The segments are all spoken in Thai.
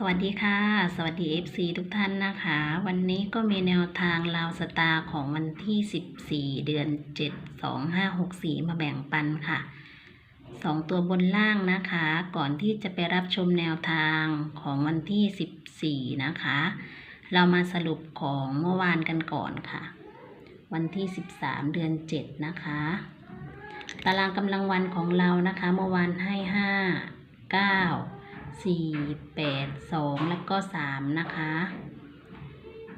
สวัสดีค่ะ สวัสดี FC ทุกท่านนะคะ วันนี้ก็มีแนวทางลาวสตาร์ของวันที่ 14 เดือน 7 2564 มาแบ่งปันค่ะสองตัวบนล่างนะคะ ก่อนที่จะไปรับชมแนวทางของวันที่ 14 นะคะ เรามาสรุปของเมื่อวานกันก่อนค่ะ วันที่ 13 เดือน 7 นะคะ ตารางกำลังวันของเรานะคะ เมื่อวานให้ 5 สี่แปดสองแล้วก็สามนะคะ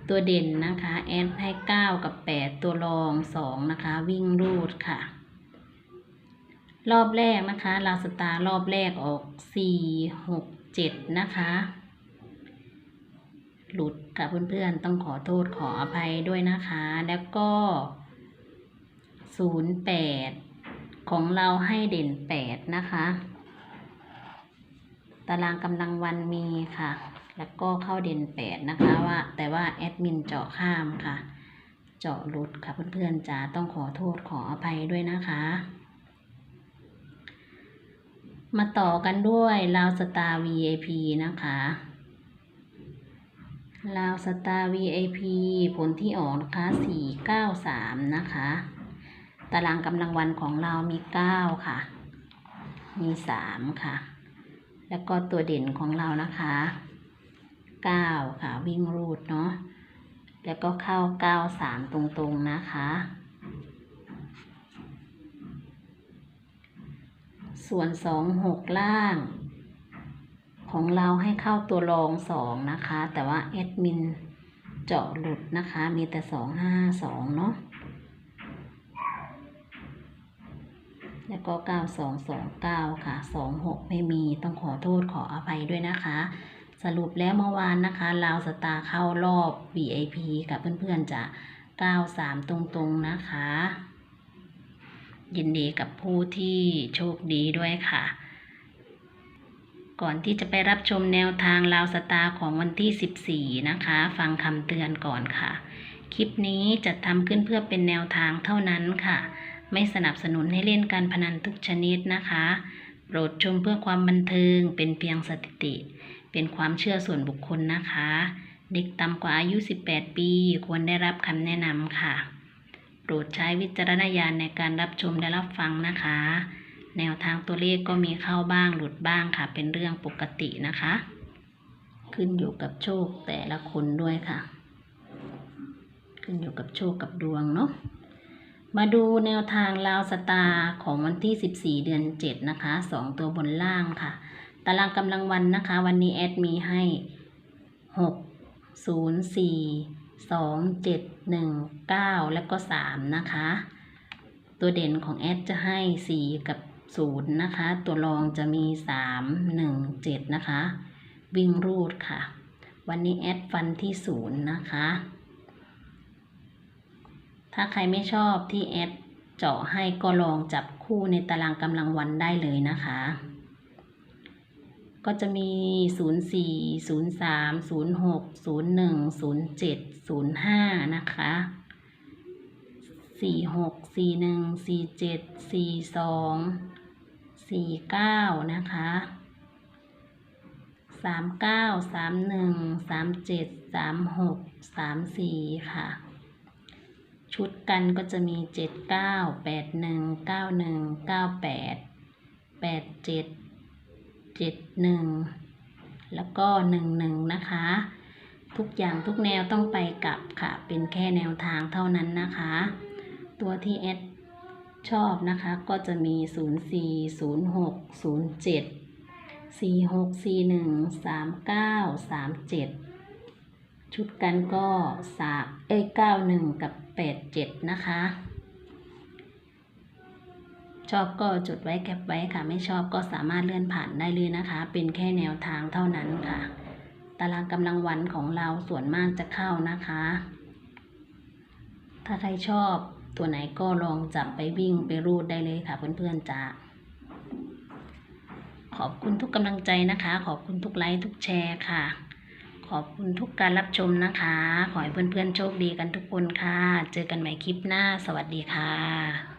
ตัวเด่นนะคะ แอดให้เก้ากับแปดตัวรองสองนะคะ วิ่งรูดค่ะ รอบแรกนะคะลาสตาร์รอบแรกออกสี่หกเจ็ดนะคะ หลุดค่ะเพื่อนๆต้องขอโทษขออภัยด้วยนะคะ แล้วก็ศูนย์แปดของเราให้เด่นแปดนะคะ ตารางกำลังวันมีค่ะ แล้วก็เข้าเด่นแปดนะคะว่าแต่ว่าแอดมินเจาะข้ามค่ะ เจาะหลุดค่ะเพื่อนๆจ๋าต้องขอโทษขออภัยด้วยนะคะ มาต่อกันด้วยลาวสตาร์ VIP นะคะลาวสตาร์ VIP ผลที่ออกนะคะ493 นะคะ ตารางกำลังวันของเรามี 9 ค่ะ มี 3 ค่ะ แล้วก็ตัวเด่นของเรานะคะ 9 ค่ะวิ่งรูดเนาะแล้วก็เข้า 9 3 ตรงๆนะคะ ส่วน 2 6 ล่าง ของเราให้เข้าตัวรอง 2 นะคะ แต่ว่าแอดมินเจาะหลุดนะคะ มีแต่ 2 5 2 เนาะ แล้วก็ 9229 ค่ะ 26 ไม่มีต้องขอโทษขออภัยด้วยนะคะ สรุปแล้วเมื่อวานนะคะลาวสตาร์เข้ารอบ VIP กับเพื่อนๆจะ 93 ตรงๆนะคะ ยินดีกับผู้ที่โชคดีด้วยค่ะก่อนที่จะไปรับชมแนวทางลาวสตาร์ของวันที่ 14 นะคะ ฟังคำเตือนก่อนค่ะ คลิปนี้จะทำขึ้นเพื่อเป็นแนวทางเท่านั้นค่ะ ไม่สนับสนุนให้เล่นการพนันทุกชนิดนะคะ โปรดชมเพื่อความบันเทิง เป็นเพียงสถิติ เป็นความเชื่อส่วนบุคคลนะคะ เด็กต่ำกว่าอายุ 18 ปี ควรได้รับคำแนะนำค่ะ โปรดใช้วิจารณญาณในการรับชมและรับฟังนะคะ แนวทางตัวเลขก็มีเข้าบ้างหลุดบ้างค่ะ เป็นเรื่องปกตินะคะ ขึ้นอยู่กับโชคแต่ละคนด้วยค่ะ ขึ้นอยู่กับโชคกับดวงเนาะ มาดูแนวทางลาวสตาร์ของวันที่ 14 เดือน 7 นะคะ 2 ตัวบนล่างค่ะ ตารางกำลังวันนะคะ วันนี้แอดมีให้ 6 0 4 2 7 1 9 แล้วก็ 3 นะคะ ตัวเด่นของแอดจะให้ 4 กับ 0 นะคะ ตัวรองจะมี 3 1 7 นะคะ วิ่งรูดค่ะ วันนี้แอดฟันที่ 0 นะคะ ถ้าใครไม่ชอบที่แอดเจาะให้ก็ลองจับคู่ในตารางกำลังวันได้เลยนะคะ ก็จะมี 0 4 0 3 0 6 0 1 0 7 0 5 นะคะ 4 6 4 1 4 7 4 2 4 9 นะคะ3 9 3 1 3 7 3 6 3 4ค่ะ ชุดกันก็จะมีเจ็ดเก้าแปดหนึ่งเก้าหนึ่งเก้าแปดแปดเจ็ดเจ็ดหนึ่งแล้วก็หนึ่งหนึ่งนะคะ ทุกอย่างทุกแนวต้องไปกลับค่ะ เป็นแค่แนวทางเท่านั้นนะคะ ตัวที่แอดชอบนะคะก็จะมี 04 06 07 46 41 39 37 ชุดกันก็สามเอ้ยเก้าหนึ่งกับแปดเจ็ดนะคะ ชอบก็จดไว้แคปไว้ค่ะ ไม่ชอบก็สามารถเลื่อนผ่านได้เลยนะคะ เป็นแค่แนวทางเท่านั้นค่ะ ตารางกำลังวันของเราส่วนมากจะเข้านะคะ ถ้าใครชอบตัวไหนก็ลองจับไปวิ่งไปรูดได้เลยค่ะเพื่อนๆจ้าขอบคุณทุกกำลังใจนะคะ ขอบคุณทุกไลค์ทุกแชร์ค่ะ ขอบคุณทุกการรับชมนะคะ ขอให้เพื่อนๆโชคดีกันทุกคนค่ะ เจอกันใหม่คลิปหน้า สวัสดีค่ะ